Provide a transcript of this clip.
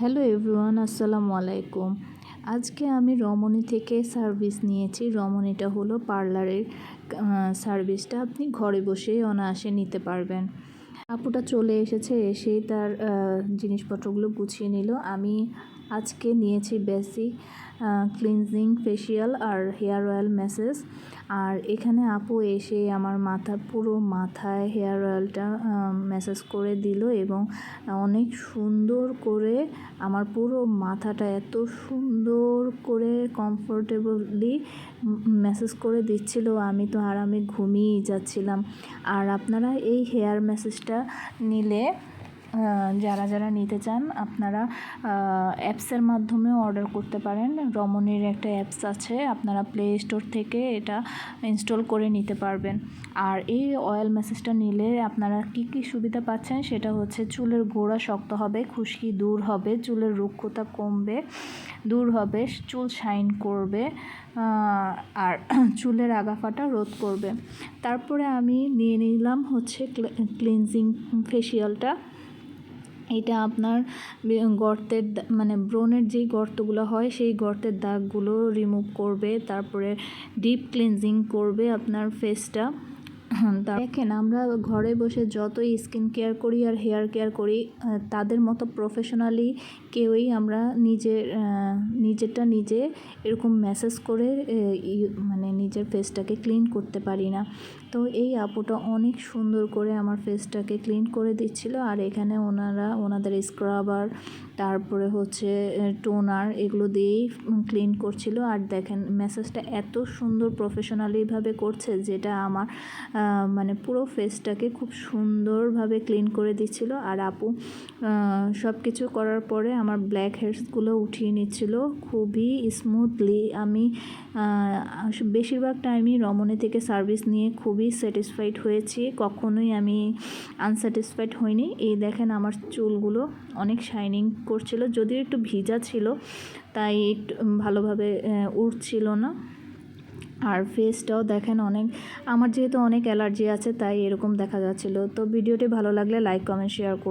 Hello everyone, আসসালামু আলাইকুম। আজকে আমি রমণী থেকে সার্ভিস নিয়েছি। রমণীটা হলো পার্লারের সার্ভিসটা আপনি ঘরে বসেই অনায়াসে নিতে পারবেন। আপুটা চলে এসেছে, এসেই তার জিনিসপত্রগুলো গুছিয়ে নিল। আমি আজকে নিয়েছি বেসিক ক্লিনজিং ফেসিয়াল আর হেয়ার অয়েল ম্যাসেজ আর এখানে আপু এসে আমার মাথা, পুরো মাথায় হেয়ার অয়েলটা ম্যাসেজ করে দিল এবং অনেক সুন্দর করে আমার পুরো মাথাটা এত সুন্দর করে কমফোর্টেবলি ম্যাসেজ করে দিচ্ছিল। আমি তো আরামে ঘুমিয়েই যাচ্ছিলাম। আর আপনারা এই হেয়ার ম্যাসেজটা নিলে যারা যারা নিতে চান, আপনারা অ্যাপসের মাধ্যমেও অর্ডার করতে পারেন। রমণীর একটা অ্যাপস আছে, আপনারা প্লে স্টোর থেকে এটা ইনস্টল করে নিতে পারবেন। আর এই অয়েল ম্যাসেজটা নিলে আপনারা কি কি সুবিধা পাচ্ছেন, সেটা হচ্ছে চুলের গোড়া শক্ত হবে, খুশকি দূর হবে, চুলের রুক্ষতা কমবে, দূর হবে, চুল শাইন করবে আর চুলের আগাফাটা রোধ করবে। তারপরে আমি নিয়ে নিলাম হচ্ছে ক্লিনজিং ফেসিয়ালটা এটা আপনার গর্তের মানে ব্রণের যেই গর্তগুলো হয়, সেই গর্তের দাগগুলো রিমুভ করবে, তারপরে ডিপ ক্লিনজিং করবে আপনার ফেসটা দেখেন, আমরা ঘরে বসে যতই স্কিন কেয়ার করি আর হেয়ার কেয়ার করি তাদের মতো প্রফেশনালি কেউই আমরা নিজের নিজেরটা নিজে এরকম ম্যাসেজ করে মানে নিজের ফেসটাকে ক্লিন করতে পারি না। তো এই আপুটা অনেক সুন্দর করে আমার ফেসটাকে ক্লিন করে দিচ্ছিল আর এখানে ওনারা, ওনাদের স্ক্রাবার তারপরে হচ্ছে টোনার এগুলো দিয়েই ক্লিন করছিল। আর দেখেন মেসেজটা এত সুন্দর প্রফেশনালিভাবে করছে, যেটা আমার মানে পুরো ফেসটাকে খুব সুন্দরভাবে ক্লিন করে দিচ্ছিল। আর আপু সব কিছু করার পরে আমার ব্ল্যাক হেয়ারসগুলো উঠিয়ে নিচ্ছিল খুবই স্মুথলি আমি বেশিরভাগ টাইমই রমণী থেকে সার্ভিস নিয়ে খুবই স্যাটিসফাইড হয়েছি। কখনোই আমি আনস্যাটিসফাইড হইনি। এই দেখেন আমার চুলগুলো অনেক শাইনিং করছিল। যদিও একটু ভিজা ছিল, তাই একটু ভালোভাবে উঠছিল না। আর ফেসটাও দেখেন অনেক। আমার যেহেতু অনেক অ্যালার্জি আছে, তাই এরকম দেখা যাচ্ছিল। তো ভিডিওটি ভালো লাগলে লাইক কমেন্ট শেয়ার করুন।